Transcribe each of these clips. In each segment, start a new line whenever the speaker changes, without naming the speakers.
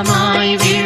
அருணாச்சலமாய் விளங்கிடும்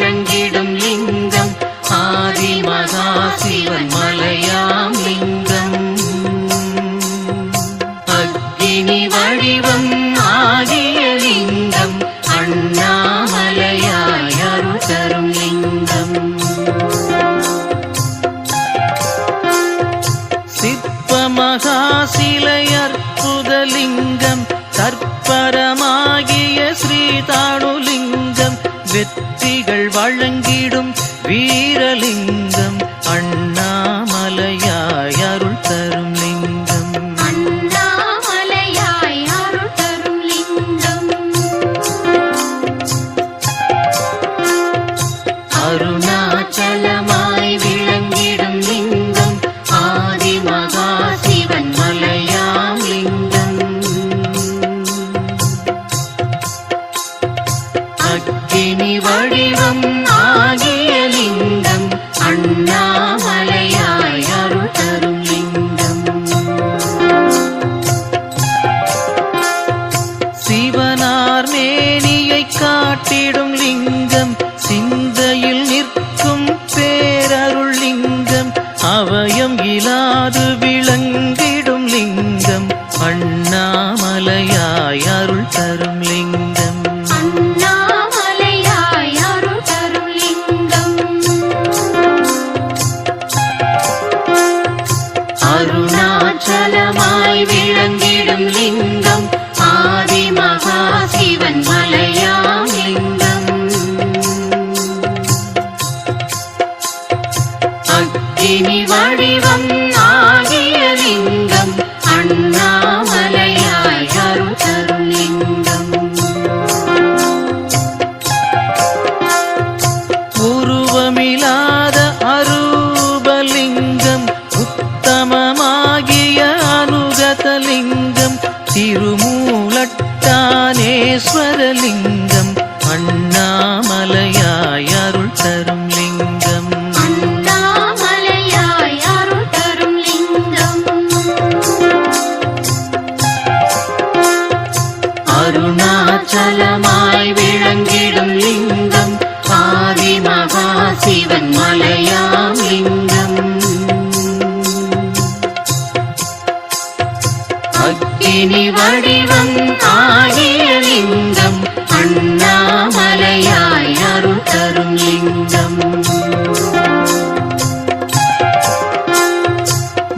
அருள் தரும் லிங்கம்.
தரும் லிங்கம்.
அருணாச்சலமாய் விளங்கிடும் லிங்கம். ஆதி மகா சிவன் மலையாம் லிங்கம். அக்கினி வடிவம்
திருமூலட்டானேஸ்வரலிங்கம் அண்ணாமலையாய் அருள் தரும் லிங்கம்.
அருணாச்சலமாய் விளங்கிடும் அக்கினி வடிவம் ஆகிய லிங்கம் அண்ணாமலையாய் அருள் தரும் லிங்கம்.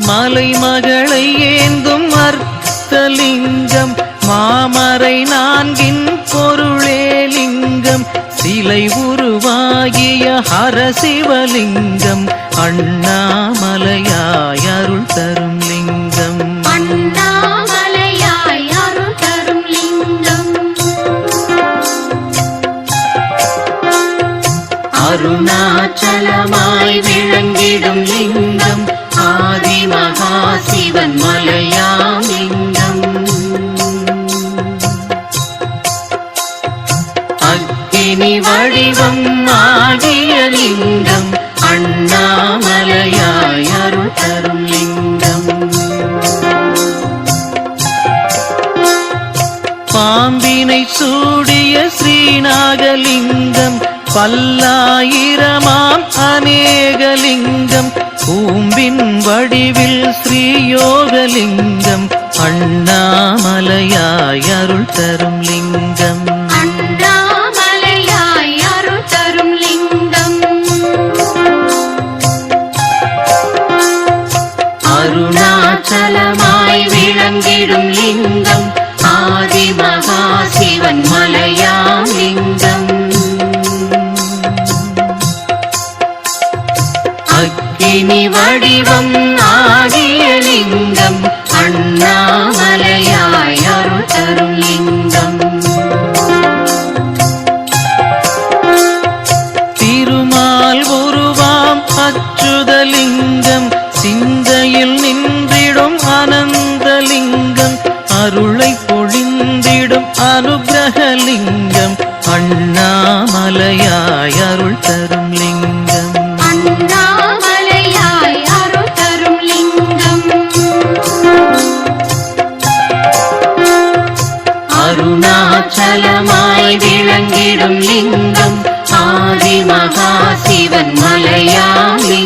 மலை மகளை ஏந்தும் அர்த்தலிங்கம் மாமரை நான்கின் பொருளே லிங்கம் சிலை உருவாகிய ஹரசிவலிங்கம் அண்ணாமலையாய் அருள் தரும் லிங்கம்
ஆதி மகா சிவன் மலையாம் லிங்கம். அக்கினி வடிவம் ஆகிய லிங்கம் அண்ணாமலையாய் அருள் தரும் லிங்கம்.
பாம்பினை சூடிய ஸ்ரீநாகலிங்கம் பல்லாயிரமாம் அநேகலிங்கம் கூம்பின் வடிவில் ஸ்ரீயோகலிங்கம் அண்ணாமலையாய் அருள் தரும் லிங்கம்.
அண்ணாமலையாய் அருள் தரும் லிங்கம். அருணாச்சலமாய் விளங்கிடும் லிங்கம். ஆதி மகா சிவன் மலையாம் லிங்கம். அக்கினி வடிவம் ஆகிய லிங்கம் அண்ணா. அருணாச்சலமாய் விளங்கிடும் லிங்கம். ஆதிமகா சிவன் மலையாமி